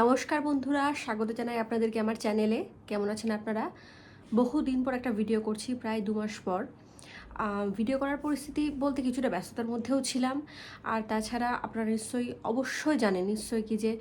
নমস্কার বন্ধুরা, স্বাগত জানাই আপনাদেরকে আমার চ্যানেলে। কেমন আছেন আপনারা? বহু দিন পর একটা ভিডিও করছি, প্রায় দু মাস পর। ভিডিও করার পরিস্থিতি বলতে কিছুটা ব্যস্ততার মধ্যেও ছিলাম। আর তাছাড়া আপনারা নিশ্চয়ই অবশ্যই জানেন, নিশ্চয়ই কি যে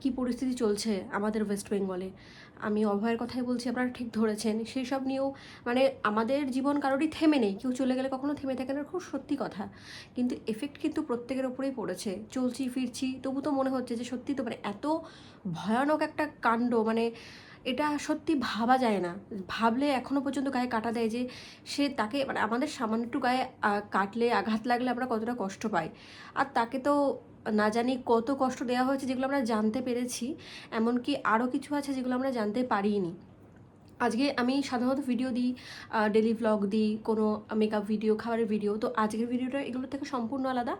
কি পরিস্থিতি চলছে আমাদের ওয়েস্ট বেঙ্গলে। আমি অভয়ের কথাই বলছি, আপনারা ঠিক ধরেছেন। সেই সব নিয়েও মানে আমাদের জীবন কারোরই থেমে নেই। কেউ চলে গেলে কখনো থেমে থাকে না খুব সত্যি কথা। কিন্তু এফেক্ট কিন্তু প্রত্যেকের ওপরেই পড়েছে। চলছি, ফিরছি, তবু তো মনে হচ্ছে যে সত্যি তো মানে এত ভয়ানক একটা কাণ্ড মানে এটা সত্যি ভাবা যায় না। ভাবলে এখনও পর্যন্ত গায়ে কাটা দেয় যে সে তাকে মানে আমাদের সামান্য একটু গায়ে কাটলে, আঘাত লাগলে আমরা কতটা কষ্ট পাই। আর তাকে তো না জানি কত কষ্ট দেওয়া হয়েছে যেগুলো আমরা জানতে পেরেছি, এমনকি আরও কিছু আছে যেগুলো আমরা জানতে পারিনি। আজকে আমি সাধারণত ভিডিও দিই ডেলি ভ্লগ দিই, কোনো মেকআপ ভিডিও খাবারের ভিডিও তো আজকের ভিডিওটা এগুলোর থেকে সম্পূর্ণ আলাদা।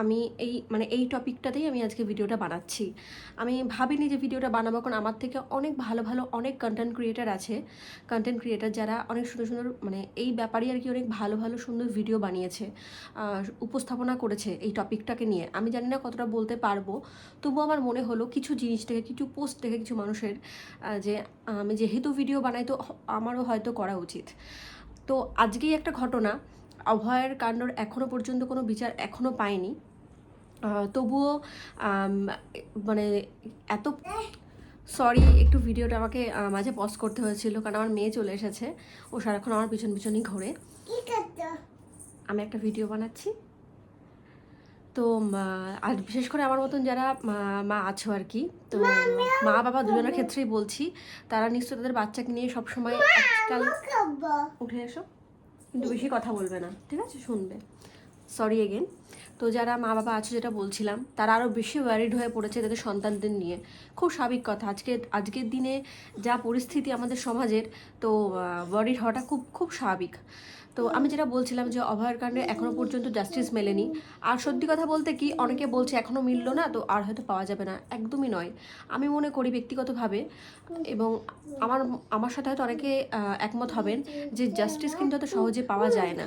আমি এই মানে এই টপিকটাতেই আমি আজকে ভিডিওটা বানাচ্ছি। আমি ভাবিনি যে ভিডিওটা বানাবো, কারণ আমার থেকে অনেক ভালো ভালো, অনেক কন্টেন্ট ক্রিয়েটার আছে। কন্টেন্ট ক্রিয়েটার যারা অনেক সুন্দর সুন্দর মানে এই ব্যাপারেই আর কি অনেক ভালো ভালো, সুন্দর ভিডিও বানিয়েছে উপস্থাপনা করেছে এই টপিকটাকে নিয়ে। আমি জানি না কতটা বলতে পারব, তবুও আমার মনে হলো কিছু জিনিস থেকে, কিছু পোস্ট থেকে কিছু মানুষের যে, আমি যেহেতু ভিডিও বানাই, তো আমারও হয়তো করা উচিত। তো আজকেই একটা ঘটনা অভয়ের কাণ্ডর এখনও পর্যন্ত কোনো বিচার এখনও পায়নি তবুও মানে এত সরি একটু ভিডিওটা আমাকে মাঝে পজ করতে হয়েছিল কারণ আমার মেয়ে চলে এসেছে ও সারাক্ষণ আমার পিছন পিছনই ঘোরে আমি একটা ভিডিও বানাচ্ছি তো আর বিশেষ করে আমার মতন যারা মা- আছো আর কি তো মা বাবা দুজনের ক্ষেত্রেই বলছি তারা নিশ্চয়ই তাদের বাচ্চাকে নিয়ে সবসময় উঠে এসো কিন্তু বেশি কথা বলবে না, ঠিক আছে? শুনবে। সরি এগেন তো যারা মা বাবা আছে, যেটা বলছিলাম, তারা আরও বেশি ওয়ারিড হয়ে পড়েছে তাদের সন্তানদের নিয়ে। খুব স্বাভাবিক কথা। আজকে, আজকের দিনে যা পরিস্থিতি আমাদের সমাজের, তো ওয়ারিড হওয়াটা খুব খুব স্বাভাবিক। তো আমি যেটা বলছিলাম যে অভয়ের কারণে এখনও পর্যন্ত জাস্টিস মেলেনি। আর সত্যি কথা বলতে কি, অনেকে বলছে এখনও মিললো না, তো আর হয়তো পাওয়া যাবে না। একদমই নয়। আমি মনে করি ব্যক্তিগতভাবে এবং আমার আমার সাথে হয়তো অনেকে একমত হবেন যে জাস্টিস কিন্তু অত সহজে পাওয়া যায় না।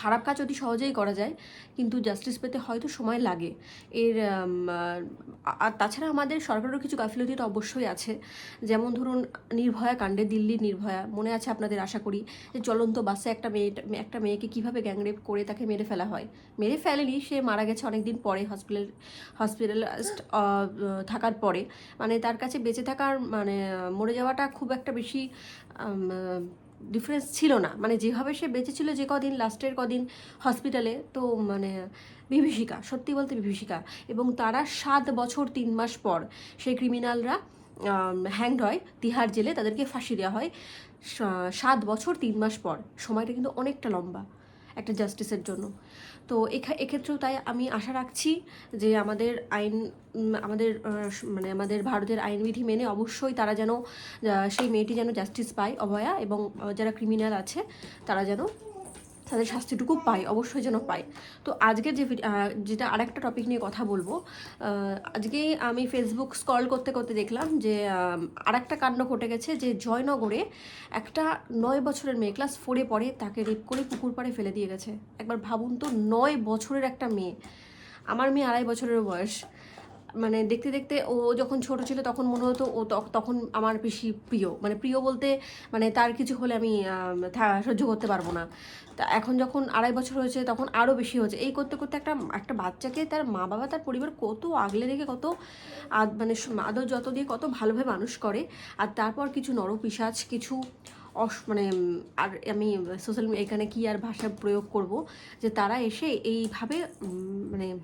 খারাপ কাজ অতি সহজেই করা যায়, কিন্তু জাস্টিস পেতে হয়তো সময় লাগে। এর আর তাছাড়া আমাদের সরকারেরও কিছু গাফিলতি তো অবশ্যই আছে। যেমন ধরুন, নির্ভয়া কাণ্ডে দিল্লির নির্ভয়া। মনে আছে আপনাদের আশা করি? যে চলন্ত বাসে একটা মেয়ে, একটা মেয়েকে কীভাবে গ্যাংরেপ করে তাকে মেরে ফেলা হয়? মেরে ফেলেনি, সে মারা গেছে অনেক দিন পরে হসপিটাল হসপিটালাইজড থাকার পরে। মানে তার কাছে বেঁচে থাকার মানে মরে যাওয়াটা খুব একটা বেশি ডিফারেন্স ছিল না। মানে যেভাবে সে বেঁচে ছিল যে কদিন লাস্টের কদিন হসপিটালে তো মানে বিভীষিকা, সত্যি বলতে বিভীষিকা। এবং তারা সাত বছর তিন মাস পর সেই ক্রিমিনালরা হ্যাংড হয়, তিহার জেলে, তাদেরকে ফাঁসি দেওয়া হয়। সাত বছর তিন মাস পর। সময়টা কিন্তু অনেকটা লম্বা। একটা জাস্টিসের জন্য। তো এক্ষেত্রেও তাই আমি আশা রাখছি যে আমাদের আইন আমাদের মানে আমাদের ভারতের আইনবিধি মেনে অবশ্যই তারা যেন সেই মেয়েটি যেন জাস্টিস পায়, অভয়া, এবং যারা ক্রিমিনাল আছে, তারা যেন তাদের শাস্তিটুকু পায়, অবশ্যই যেন পায়। তো আজকের যে যেটা আরেকটা টপিক নিয়ে কথা বলব আজকে আমি ফেসবুক স্ক্রল করতে করতে দেখলাম যে আর একটা কাণ্ড ঘটে গেছে যে জয়নগরে একটা নয় বছরের মেয়ে ক্লাস ফোরে পড়ে, তাকে রেপ করে পুকুর পাড়ে ফেলে দিয়ে গেছে। একবার ভাবুন তো, নয় বছরের একটা মেয়ে। আমার মেয়ে আড়াই বছরের বয়স। মানে দেখতে দেখতে ও যখন ছোট ছিল তখন মনে হতো ও তখ- তখন আমার বেশি প্রিয়। মানে প্রিয় বলতে মানে তার কিছু হলে আমি সহ্য করতে পারব না। তা এখন যখন আড়াই বছর হয়েছে তখন আরও বেশি হয়েছে। এই করতে করতে একটা একটা বাচ্চাকে তার মা বাবা তার পরিবার কত আগলে রেখে কত মানে আদর যত দিয়ে কত ভালোভাবে মানুষ করে। আর তারপর কিছু নরপিসাচ কিছু অস মানে আর আমি সোশ্যাল এখানে কি আর ভাষা প্রয়োগ করব? যে তারা এসে এইভাবে মানে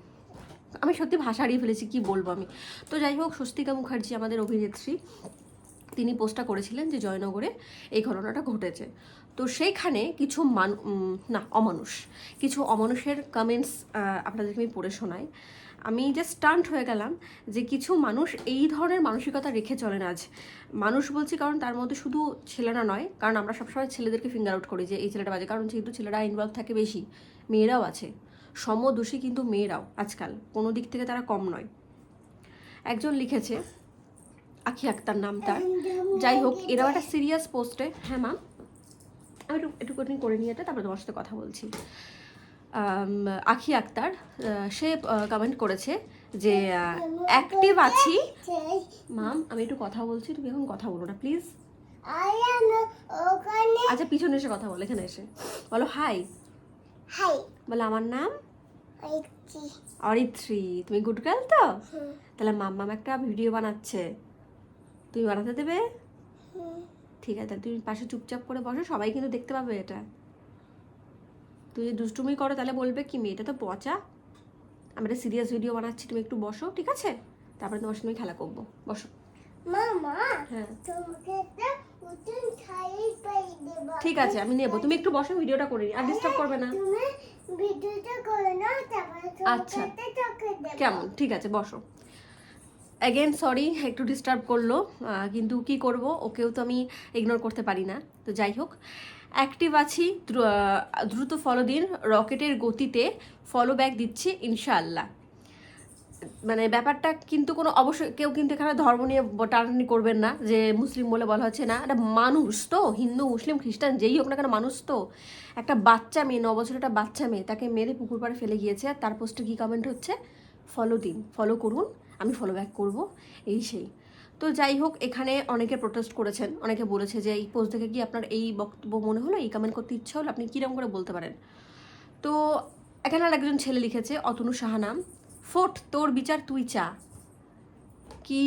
আমি সত্যি ভাষা হারিয়ে ফেলেছি, কি বলব আমি? তো যাই হোক, স্বস্তিকা মুখার্জি আমাদের অভিনেত্রী। তিনি পোস্টটা করেছিলেন যে জয়নগরে এই ঘটনাটা ঘটেছে। তো সেইখানে কিছু মান না, অমানুষ। কিছু অমানুষের কমেন্টস আপনাদেরকে আমি পড়ে শোনাই। আমি জাস্ট স্টান্ট হয়ে গেলাম যে কিছু মানুষ এই ধরনের মানসিকতা রেখে চলেন আজ। মানুষ বলছি কারণ তার মধ্যে শুধু ছেলেরা নয়, কারণ আমরা সবসময় ছেলেদেরকে ফিঙ্গার আউট করি যে এই ছেলেটা বাজে। কারণ যেহেতু ছেলেরা ইনভলভ থাকে বেশি, মেয়েরাও আছে। সমদোষী কিন্তু মেয়েরাও আজকাল। কোনো দিক থেকে তারা কম নয়। একজন লিখেছে আখি আক্তার নাম তার যাই হোক এরাও একটা সিরিয়াস পোস্টে হ্যাঁ মা? আমি একটু একটু কঠিন করে নিয়ে এটা তারপরে তোমার সাথে কথা বলছি। আখি আক্তার সে কমেন্ট করেছে যে অ্যাক্টিভ আছি। মাম আমি একটু কথা বলছি তুমি এখন কথা বলো না প্লিজ আচ্ছা পিছনে এসে কথা বলো এখানে এসে। বলো হাই হাই বলো আমার নাম? অরিত্রী। তুমি গুড গার্ল তো? তাহলে মাম্মাম একটা ভিডিও বানাচ্ছে। তুমি বানাতে দেবে? ঠিক আছে তুমি পাশে চুপচাপ করে বসো সবাই কিন্তু দেখতে পাবে এটা। তুই যদি দুষ্টুমি করো তাহলে বলবে কি মেয়েটা তো পচা। আমি একটা সিরিয়াস ভিডিও বানাচ্ছি তুমি একটু বসো ঠিক আছে? তারপরে তোমার সঙ্গে খেলা করব। বসো। হ্যাঁ। ঠিক আছে আমি নেব। তুমি একটু বসো ভিডিওটা করে। আর ডিস্টার্ব করবে না। আচ্ছা। কেমন? ঠিক আছে বসো। অ্যাগেন সরি একটু ডিস্টার্ব করল কিন্তু কি করব? ওকেও তো আমি ইগনোর করতে পারি না। তো যাই হোক অ্যাক্টিভ আছি দ্রু- দ্রুত ফলো দিন রকেটের গতিতে ফলো ব্যাক দিচ্ছি ইনশাআল্লাহ। মানে ব্যাপারটা কিন্তু কোনো অবশ্যই কেউ কিন্তু এখানে ধর্ম নিয়ে টানাটানি করবেন না, যে মুসলিম বলে বলা হচ্ছে না। এটা মানুষ তো, হিন্দু, মুসলিম, খ্রিস্টান, যেই হোক না কেন মানুষ তো। একটা বাচ্চা মেয়ে, ন বছরের একটা বাচ্চা মেয়ে, তাকে মেরে পুকুর পাড়ে ফেলে গিয়েছে। আর তার পোস্টে কী কমেন্ট হচ্ছে? ফলো দিন ফলো করুন, আমি ফলো ব্যাক করব, এই সেই। তো যাই হোক, এখানে অনেকে প্রোটেস্ট করেছেন। অনেকে বলেছে যে, এই পোস্ট দেখে কি আপনার এই বক্তব্য মনে হলো? এই কমেন্ট করতে ইচ্ছা হলো? আপনি কীরকম করে বলতে পারেন? তো এখানে আর একজন ছেলে লিখেছে, অতনু সাহা নাম। ফোট, তোর বিচার, তুই চা। কি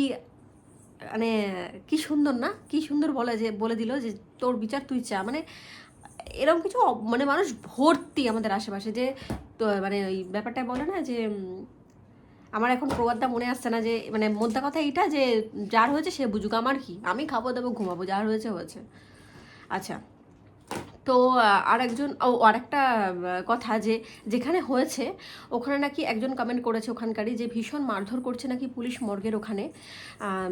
মানে কি সুন্দর না? কি সুন্দর বলে যে, বলে দিল যে, তোর বিচার, তুই চা। মানে এরকম কিছু মানে মানুষ ভর্তি আমাদের আশেপাশে যে, তো মানে ওই ব্যাপারটা বলে না যে আমার এখন প্রবাদটা মনে আসছে না যে মানে মোদ্দা কথা এইটা যে, যার হয়েছে সে বুঝুক। আমার কি? আমি খাব, দাবো, ঘুমাবো, যার হয়েছে হয়েছে। আচ্ছা। তো আর একজন ও, আরেকটা একটা কথা যে যেখানে হয়েছে, ওখানে নাকি একজন কমেন্ট করেছে ওখানকারই যে ভীষণ মারধর করছে নাকি পুলিশ মর্গের ওখানে।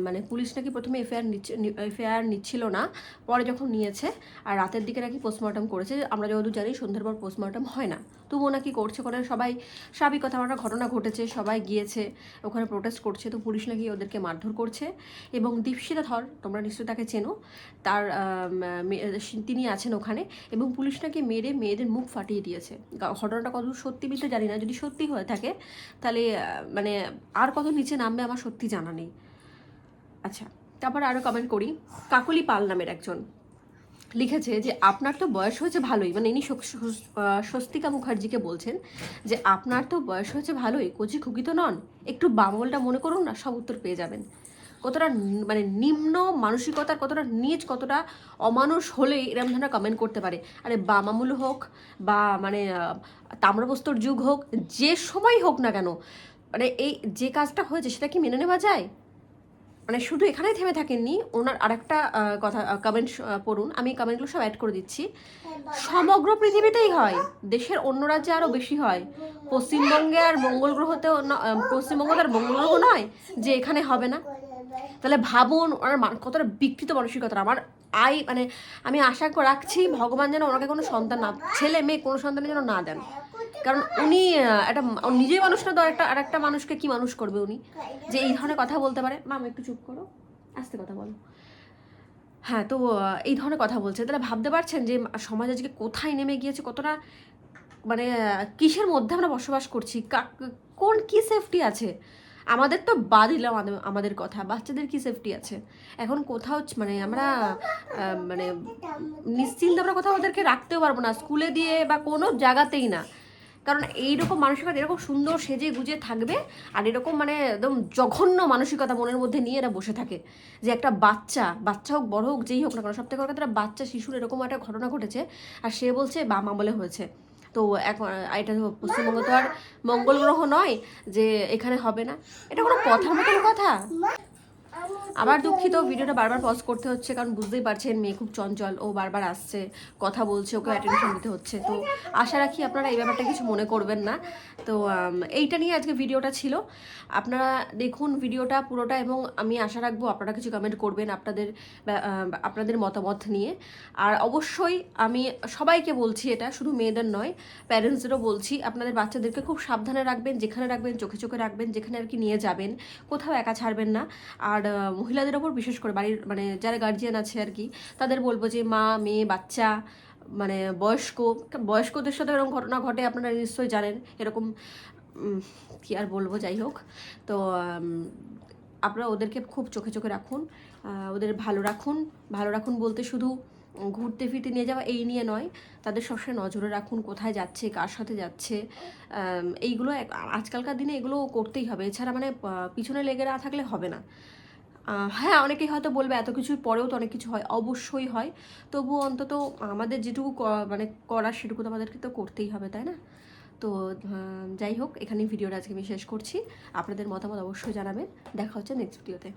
মানে পুলিশ নাকি প্রথমে এফআইআর নিচ্ছে এফআইআর নিচ্ছিল না, পরে যখন নিয়েছে, আর রাতের দিকে নাকি পোস্টমর্টম করেছে, আমরা যতদূর জানি সন্ধ্যার পর পোস্টমর্টম হয় না। তবুও নাকি করছে করে সবাই। স্বাভাবিক কথা একটা ঘটনা ঘটেছে, সবাই গিয়েছে, ওখানে প্রোটেস্ট করছে, তো পুলিশ নাকি ওদেরকে মারধর করছে। এবং দীপশিতা ধর, তোমরা নিশ্চয়ই তাকে চেনো, তার তিনি আছেন ওখানে, এবং পুলিশ নাকি মেরে মেয়েদের মুখ ফাটিয়ে দিয়েছে। ঘটনাটা কত সত্যি বিতে জানি না, যদি সত্যি হয়ে থাকে, তাহলে মানে আর কত নিচে নামবে আমার সত্যি জানা নেই। আচ্ছা তারপর আরও কমেন্ট করি, কাকলি পাল নামের একজন। লিখেছে যে, আপনার তো বয়স হয়েছে ভালোই। মানে ইনি স্বস্তিকা মুখার্জিকে বলছেন যে, আপনার তো বয়স হয়েছে ভালোই, কচি খুকি তো নন। একটু বামলটা মনে করুন না, সব উত্তর পেয়ে যাবেন। কতটা মানে নিম্ন মানসিকতার কতটা নিচ, কতটা অমানুষ হলে এরকম ধরনের কমেন্ট করতে পারে। আরে, বামামুল হোক বা মানে তাম্রবস্তর যুগ হোক, যে সময় হোক না কেন মানে এই যে কাজটা হয়েছে, সেটা কি মেনে নেওয়া যায়? মানে শুধু এখানেই থেমে থাকেননি, ওনার আরেকটা কথা কমেন্ট পড়ুন। আমি কমেন্টগুলো সব অ্যাড করে দিচ্ছি। সমগ্র পৃথিবীতেই হয়। দেশের অন্য রাজ্যে আরও বেশি হয়। পশ্চিমবঙ্গে আর মঙ্গল গ্রহতেও পশ্চিমবঙ্গ আর মঙ্গল গ্রহ নয় যে এখানে হবে না। তাহলে ভাবুন, ওনার কতটা বিকৃত মানসিকতা আমার আই মানে আমি আশা রাখছি, ভগবান যেন ওনাকে কোনো সন্তান না, ছেলে, মেয়ে কোনো সন্তানের যেন না দেন। কারণ উনি একটা নিজেই মানুষ না, তো একটা আর একটা মানুষকে কি মানুষ করবে উনি? যে এই ধরনের কথা বলতে পারে। মাম একটু চুপ করো। আস্তে কথা বলো। হ্যাঁ তো এই ধরনের কথা বলছে। তাহলে ভাবতে পারছেন যে সমাজ আজকে কোথায় নেমে গিয়েছে, কতটা মানে কিসের মধ্যে আমরা বসবাস করছি? কোন কি সেফটি আছে? আমাদের তো বাদ দিলাম আমাদের কথা। বাচ্চাদের কি সেফটি আছে? এখন কোথাও মানে আমরা মানে নিশ্চিন্ত আমরা কোথাও ওদেরকে রাখতেও পারব না। স্কুলে দিয়ে বা কোনো জায়গাতেই না। কারণ এইরকম মানসিকতা, এরকম সুন্দর সেজে গুজে থাকবে আর এরকম মানে একদম জঘন্য মানসিকতা মনের মধ্যে নিয়ে এরা বসে থাকে। যে একটা বাচ্চা বাচ্চা হোক, বড় হোক, যেই হোক না কেন সব থেকে কথা বাচ্চা, শিশুর এরকম একটা ঘটনা ঘটেছে আর সে বলছে বামা বলে হয়েছে। তো এখন এটা পশ্চিমবঙ্গ তো আর মঙ্গল গ্রহ নয় যে এখানে হবে না। এটা কোনো কথার মতন কথা? আবার দুঃখিত, ভিডিওটা বারবার পজ করতে হচ্ছে, কারণ বুঝতেই পারছেন মেয়ে খুব চঞ্চল, ও বারবার আসছে, কথা বলছে, ওকে অ্যাটেনশন দিতে হচ্ছে। তো আশা রাখি আপনারা এই ব্যাপারটা কিছু মনে করবেন না। তো এইটা নিয়ে আজকে ভিডিওটা ছিল। আপনারা দেখুন ভিডিওটা পুরোটা এবং আমি আশা রাখব আপনারা কিছু কমেন্ট করবেন আপনাদের আপনাদের মতামত নিয়ে। আর অবশ্যই আমি সবাইকে বলছি এটা, শুধু মেয়েদের নয় প্যারেন্টসদেরও বলছি, আপনাদের বাচ্চাদেরকে খুব সাবধানে রাখবেন, যেখানে রাখবেন, চোখে চোখে রাখবেন, যেখানে আর কি নিয়ে যাবেন, কোথাও একা ছাড়বেন না। আর মহিলাদের ওপর বিশেষ করে বাড়ির মানে যারা গার্জিয়ান আছে আর কি, তাদের বলব যে মা, মেয়ে, বাচ্চা মানে বয়স্ক বয়স্কদের সাথে এরকম ঘটনা ঘটে আপনারা নিশ্চয়ই জানেন, এরকম কি আর বলব, যাই হোক। তো আপনারা ওদেরকে খুব চোখে চোখে রাখুন ওদের ভালো রাখুন ভালো রাখুন বলতে শুধু ঘুরতে ফিরতে নিয়ে যাওয়া এই নিয়ে নয়, তাদের সবসময় নজরে রাখুন কোথায় যাচ্ছে, কার সাথে যাচ্ছে এইগুলো আজকালকার দিনে এগুলো করতেই হবে, এছাড়া মানে পিছনে লেগে না থাকলে হবে না। হ্যাঁ অনেকেই হয়তো বলবে এত কিছুর পরেও তো অনেক কিছু হয়। অবশ্যই হয়। তবুও অন্তত আমাদের যেটুকু মানে করার সেটুকু তো আমাদেরকে তো করতেই হবে, তাই না? তো যাই হোক এখানে ভিডিওটা আজকে আমি শেষ করছি। আপনাদের মতামত অবশ্যই জানাবেন। দেখা হচ্ছে নেক্সট ভিডিওতে